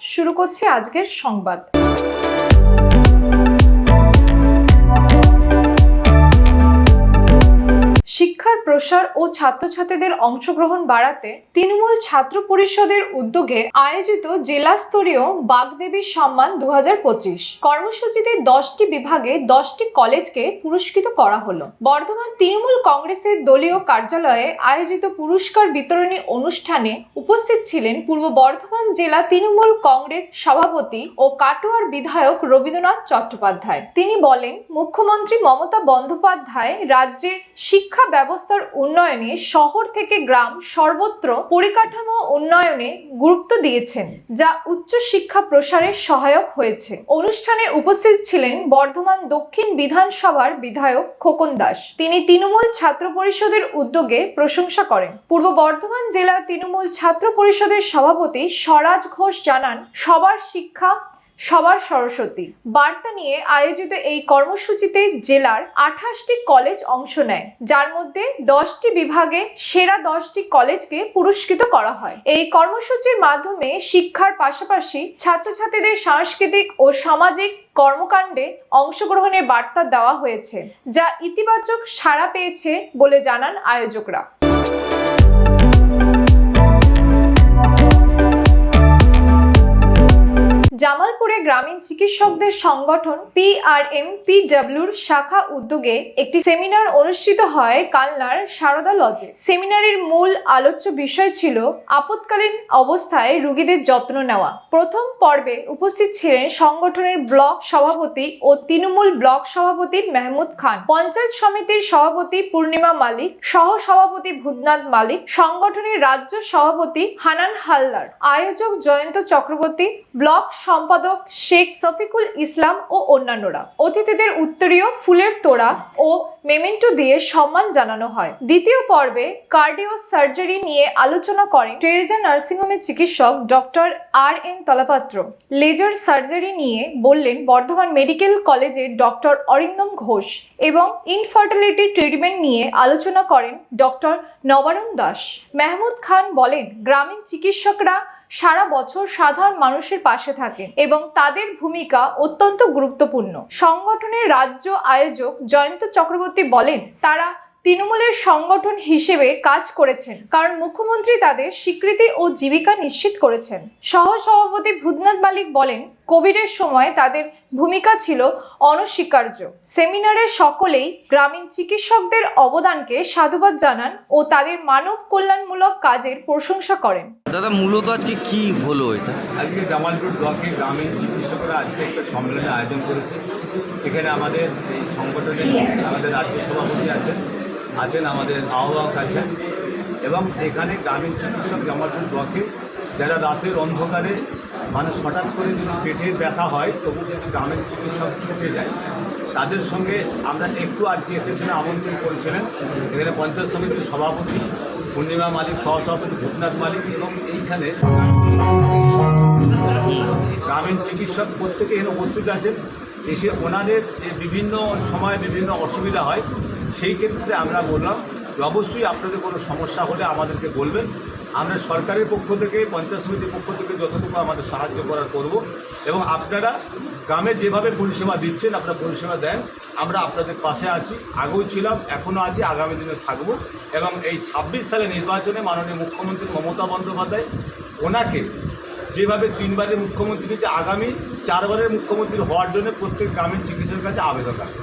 শুরু করছি আজকের সংবাদ। শিক্ষার প্রসার ও ছাত্রছাত্রীদের অংশগ্রহণ বাড়াতে তৃণমূল ছাত্র পরিষদের উদ্যোগে আয়োজিত জেলা স্তরীয় বাগদেবী সম্মান দু কর্মসূচিতে দশটি বিভাগে দশটি কলেজকে পুরস্কৃত করা হলো। বর্ধমান তৃণমূল কংগ্রেসের দলীয় কার্যালয়ে আয়োজিত পুরস্কার বিতরণী অনুষ্ঠানে উপস্থিত ছিলেন পূর্ব বর্ধমান জেলা তৃণমূল কংগ্রেস সভাপতি ও কাটোয়ার বিধায়ক রবীন্দ্রনাথ চট্টোপাধ্যায়। তিনি বলেন, মুখ্যমন্ত্রী মমতা বন্দ্যোপাধ্যায় রাজ্যের শিক্ষা ব্যবস্থার উন্নয়নে শহর থেকে গ্রাম সর্বত্র পরিকাঠামো উন্নয়নে গুরুত্ব দিয়েছেন, যা উচ্চ শিক্ষা প্রসারে সহায়ক হয়েছে। অনুষ্ঠানে উপস্থিত ছিলেন বর্ধমান দক্ষিণ বিধানসভার বিধায়ক খোকন দাস। তিনি তৃণমূল ছাত্র পরিষদের উদ্যোগে প্রশংসা করেন। পূর্ব বর্ধমান জেলার তৃণমূল ছাত্র পরিষদের সভাপতি স্বরাজ ঘোষ জানান, সবার শিক্ষা সবার সরস্বতী। বার্তা নিয়ে আয়োজিত এই কর্মসূচিতে জেলার আঠাশটি কলেজ অংশ নেয়, যার মধ্যে দশটি বিভাগে সেরা দশটি কলেজকে পুরস্কৃত করা হয়। এই কর্মসূচির মাধ্যমে শিক্ষার পাশাপাশি ছাত্রছাত্রীদের সাংস্কৃতিক ও সামাজিক কর্মকাণ্ডে অংশগ্রহণের বার্তা দেওয়া হয়েছে, যা ইতিবাচক সাড়া পেয়েছে বলে জানান আয়োজকরা। জামালপুরে গ্রামীণ চিকিৎসকদের সংগঠন পিআরএম পিডব্লিউর শাখা উদ্যোগে একটি সেমিনার অনুষ্ঠিত হয় কালনার সারদা লজে। সেমিনারের মূল আলোচ্য বিষয় ছিল আপৎকালীন অবস্থায় রোগীদের যত্ন নেওয়া। প্রথম পর্বে উপস্থিত ছিলেন সংগঠনের ব্লক সভাপতি ও তৃণমূল ব্লক সভাপতি মেহমুদ খান, পঞ্চায়েত সমিতির সভাপতি পূর্ণিমা মালিক সহ সভাপতি ভূতনাথ মালিক, সংগঠনের রাজ্য সভাপতি হানান হালদার, আয়োজক জয়ন্ত চক্রবর্তী, ব্লক সম্পাদক শেখ শফিকুল ইসলাম ও অন্যান্যরা। অতিথিদের উত্তরীয় ফুলের তোড়া ও মেমেন্টো দিয়ে সম্মান জানানো হয়। দ্বিতীয় পর্বে কার্ডিও সার্জারি নিয়ে আলোচনা করেন টেরেজা নার্সিংহোমের চিকিৎসক doctor R N Talapatra. Laser surgery নিয়ে বললেন, Bardhaman medical college doctor Arindam Ghosh এবং ইনফার্টিলিটি ট্রিটমেন্ট নিয়ে আলোচনা করেন ডক্টর নবারুণ দাস। মেহমুদ খান বলেন, গ্রামীণ চিকিৎসকরা সারা বছর সাধারণ মানুষের পাশে থাকেন এবং তাদের ভূমিকা অত্যন্ত গুরুত্বপূর্ণ। সংগঠনের রাজ্য আয়োজক জয়ন্ত চক্রবর্তী বলেন, তারা তৃণমূলের সংগঠন হিসেবে কাজ করেছেন কারণ মুখ্যমন্ত্রী তাদের স্বীকৃতি ও জীবিকা নিশ্চিত করেছেন। সহ সভাপতি ভূতনাথ মালিক বলেন কোভিডের সময় তাদের ভূমিকা ছিল অনস্বীকার্য। সেমিনারে সকলেই গ্রামীণ চিকিৎসকদের অবদানকে সাধুবাদ জানান ও তাদের মানব কল্যাণমূলক কাজের প্রশংসা করেন। দাদা মূলত আজকে কি হলো এটা? আজকে জামালপুর ব্লকে গ্রামীণ চিকিৎসকরা আজকে একটা সম্মেলনের আয়োজন করেছে। এখানে আমাদের এই সংগঠনে আমাদের রাজ্য সভাপতি আছেন। আছেন আমাদের আহ্বায়ক আছেন এবং এখানে গ্রামীণ চিকিৎসক জামালপুর ব্লকে যারা রাতের অন্ধকারে মানুষ হঠাৎ করে যদি পেটের ব্যথা হয়, তবু যদি গ্রামীণ চিকিৎসক ছুটে যায়, তাদের সঙ্গে আমরা একটু আজকে এসেছিলেন আমন্ত্রণ করেছিলেন। এখানে পঞ্চায়েত সমিতির সভাপতি, পূর্ণিমা মালিক, সহসভাপতি ভূতনাথ মালিক এবং এইখানে গ্রামীণ চিকিৎসক প্রত্যেকে এখানে উপস্থিত আছেন। এসে ওনাদের বিভিন্ন সময় বিভিন্ন অসুবিধা হয় সেই ক্ষেত্রে আমরা বললাম যে অবশ্যই আপনাদের কোনো সমস্যা হলে আমাদেরকে বলবেন। আমরা সরকারের পক্ষ থেকে, পঞ্চায়েত সমিতির পক্ষ থেকে যতটুকু আমাদের সাহায্য করার করব এবং আপনারা গ্রামে যেভাবে পরিষেবা দিচ্ছেন, আপনারা পরিষেবা দেন, আমরা আপনাদের পাশে আছি, আগেও ছিলাম, এখনও আছি, আগামী দিনে থাকব এবং এই ছাব্বিশ সালে নির্বাচনে মাননীয় মুখ্যমন্ত্রী মমতা বন্দ্যোপাধ্যায় ওনাকে যেভাবে তিনবারের মুখ্যমন্ত্রী হয়েছে আগামী চারবারের মুখ্যমন্ত্রী হওয়ার জন্য প্রত্যেক গ্রামীণ চিকিৎসকের কাছে আবেদন রাখবে।